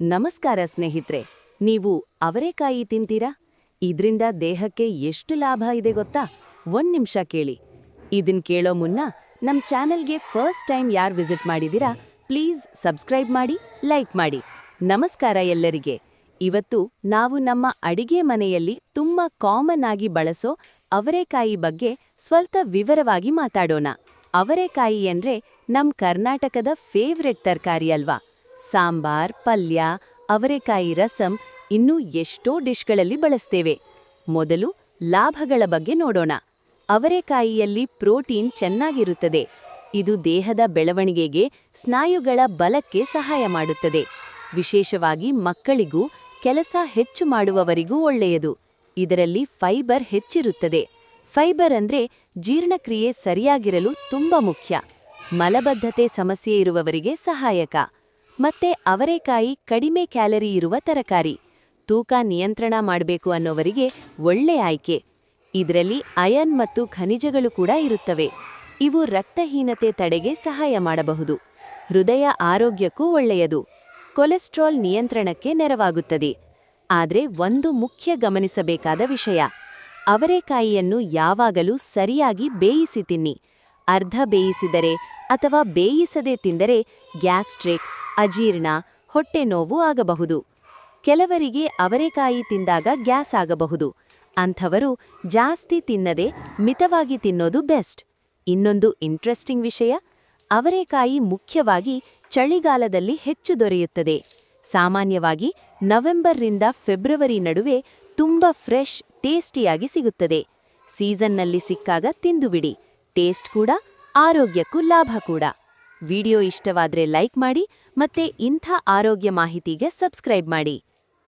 ನಮಸ್ಕಾರ ಸ್ನೇಹಿತರೆ, ನೀವು ಅವರೆಕಾಯಿ ತಿಂತೀರಾ? ಇದ್ರಿಂದ ದೇಹಕ್ಕೆ ಎಷ್ಟು ಲಾಭ ಇದೆ ಗೊತ್ತಾ? ಒಂದು ನಿಮಿಷ ಕೇಳಿ. ಇದನ್ ಕೇಳೋ ಮುನ್ನ ನಮ್ಮ ಚಾನೆಲ್ಗೆ ಫಸ್ಟ್ ಟೈಮ್ ಯಾರು ವಿಸಿಟ್ ಮಾಡಿದ್ದೀರಾ ಪ್ಲೀಸ್ ಸಬ್ಸ್ಕ್ರೈಬ್ ಮಾಡಿ, ಲೈಕ್ ಮಾಡಿ. ನಮಸ್ಕಾರ ಎಲ್ಲರಿಗೆ. ಇವತ್ತು ನಾವು ನಮ್ಮ ಅಡಿಗೆ ಮನೆಯಲ್ಲಿ ತುಂಬಾ ಕಾಮನ್ ಆಗಿ ಬಳಸೋ ಅವರೆಕಾಯಿ ಬಗ್ಗೆ ಸ್ವಲ್ಪ ವಿವರವಾಗಿ ಮಾತಾಡೋಣ. ಅವರೆಕಾಯಿ ಅಂದ್ರೆ ನಮ್ ಕರ್ನಾಟಕದ ಫೇವ್ರೆಟ್ ತರಕಾರಿ ಅಲ್ವಾ? ಸಾಂಬಾರ್, ಪಲ್ಯ, ಅವರೆಕಾಯಿ ರಸಂ ಇನ್ನೂ ಎಷ್ಟೋ ಡಿಶ್ಗಳಲ್ಲಿ ಬಳಸ್ತೇವೆ. ಮೊದಲು ಲಾಭಗಳ ಬಗ್ಗೆ ನೋಡೋಣ. ಅವರೆಕಾಯಿಯಲ್ಲಿ ಪ್ರೋಟೀನ್ ಚೆನ್ನಾಗಿರುತ್ತದೆ. ಇದು ದೇಹದ ಬೆಳವಣಿಗೆಗೆ ಸ್ನಾಯುಗಳ ಬಲಕ್ಕೆ ಸಹಾಯ ಮಾಡುತ್ತದೆ. ವಿಶೇಷವಾಗಿ ಮಕ್ಕಳಿಗೂ ಕೆಲಸ ಹೆಚ್ಚು ಮಾಡುವವರಿಗೂ ಒಳ್ಳೆಯದು. ಇದರಲ್ಲಿ ಫೈಬರ್ ಹೆಚ್ಚಿರುತ್ತದೆ. ಫೈಬರ್ ಅಂದ್ರೆ ಜೀರ್ಣಕ್ರಿಯೆ ಸರಿಯಾಗಿರಲು ತುಂಬಾ ಮುಖ್ಯ. ಮಲಬದ್ಧತೆ ಸಮಸ್ಯೆ ಇರುವವರಿಗೆ ಸಹಾಯಕ. ಮತ್ತೆ ಅವರೆಕಾಯಿ ಕಡಿಮೆ ಕ್ಯಾಲರಿ ಇರುವ ತರಕಾರಿ. ತೂಕ ನಿಯಂತ್ರಣ ಮಾಡಬೇಕು ಅನ್ನೋವರಿಗೆ ಒಳ್ಳೆ ಆಯ್ಕೆ. ಇದರಲ್ಲಿ ಅಯನ್ ಮತ್ತು ಖನಿಜಗಳು ಕೂಡ ಇರುತ್ತವೆ. ಇವು ರಕ್ತಹೀನತೆ ತಡೆಗೆ ಸಹಾಯ ಮಾಡಬಹುದು. ಹೃದಯ ಆರೋಗ್ಯಕ್ಕೂ ಒಳ್ಳೆಯದು. ಕೊಲೆಸ್ಟ್ರಾಲ್ ನಿಯಂತ್ರಣಕ್ಕೆ ನೆರವಾಗುತ್ತದೆ. ಆದರೆ ಒಂದು ಮುಖ್ಯ ಗಮನಿಸಬೇಕಾದ ವಿಷಯ. ಅವರೆಕಾಯಿಯನ್ನು ಯಾವಾಗಲೂ ಸರಿಯಾಗಿ ಬೇಯಿಸಿ ತಿನ್ನಿ. ಅರ್ಧ ಬೇಯಿಸಿದರೆ ಅಥವಾ ಬೇಯಿಸದೆ ತಿಂದರೆ ಗ್ಯಾಸ್ಟ್ರಿಕ್ ಅಜೀರ್ಣ, ಹೊಟ್ಟೆ ನೋವು ಆಗಬಹುದು. ಕೆಲವರಿಗೆ ಅವರೆಕಾಯಿ ತಿಂದಾಗ ಗ್ಯಾಸ್ ಆಗಬಹುದು. ಅಂಥವರು ಜಾಸ್ತಿ ತಿನ್ನದೆ ಮಿತವಾಗಿ ತಿನ್ನೋದು ಬೆಸ್ಟ್. ಇನ್ನೊಂದು ಇಂಟ್ರೆಸ್ಟಿಂಗ್ ವಿಷಯ ಅವರೆಕಾಯಿ ಮುಖ್ಯವಾಗಿ ಚಳಿಗಾಲದಲ್ಲಿ ಹೆಚ್ಚು ದೊರೆಯುತ್ತದೆ. ಸಾಮಾನ್ಯವಾಗಿ ನವೆಂಬರ್ರಿಂದ ಫೆಬ್ರವರಿ ನಡುವೆ ತುಂಬ ಫ್ರೆಶ್, ಟೇಸ್ಟಿಯಾಗಿ ಸಿಗುತ್ತದೆ. ಸೀಸನ್ನಲ್ಲಿ ಸಿಕ್ಕಾಗ ತಿಂದುಬಿಡಿ. ಟೇಸ್ಟ್ ಕೂಡ, ಆರೋಗ್ಯಕ್ಕೂ ಲಾಭ ಕೂಡ. ವಿಡಿಯೋ ಇಷ್ಟವಾದರೆ ಲೈಕ್ ಮಾಡಿ ಮತ್ತೆ ಇಂಥ ಆರೋಗ್ಯ ಮಾಹಿತಿಗೆ ಸಬ್ಸ್ಕ್ರೈಬ್ ಮಾಡಿ.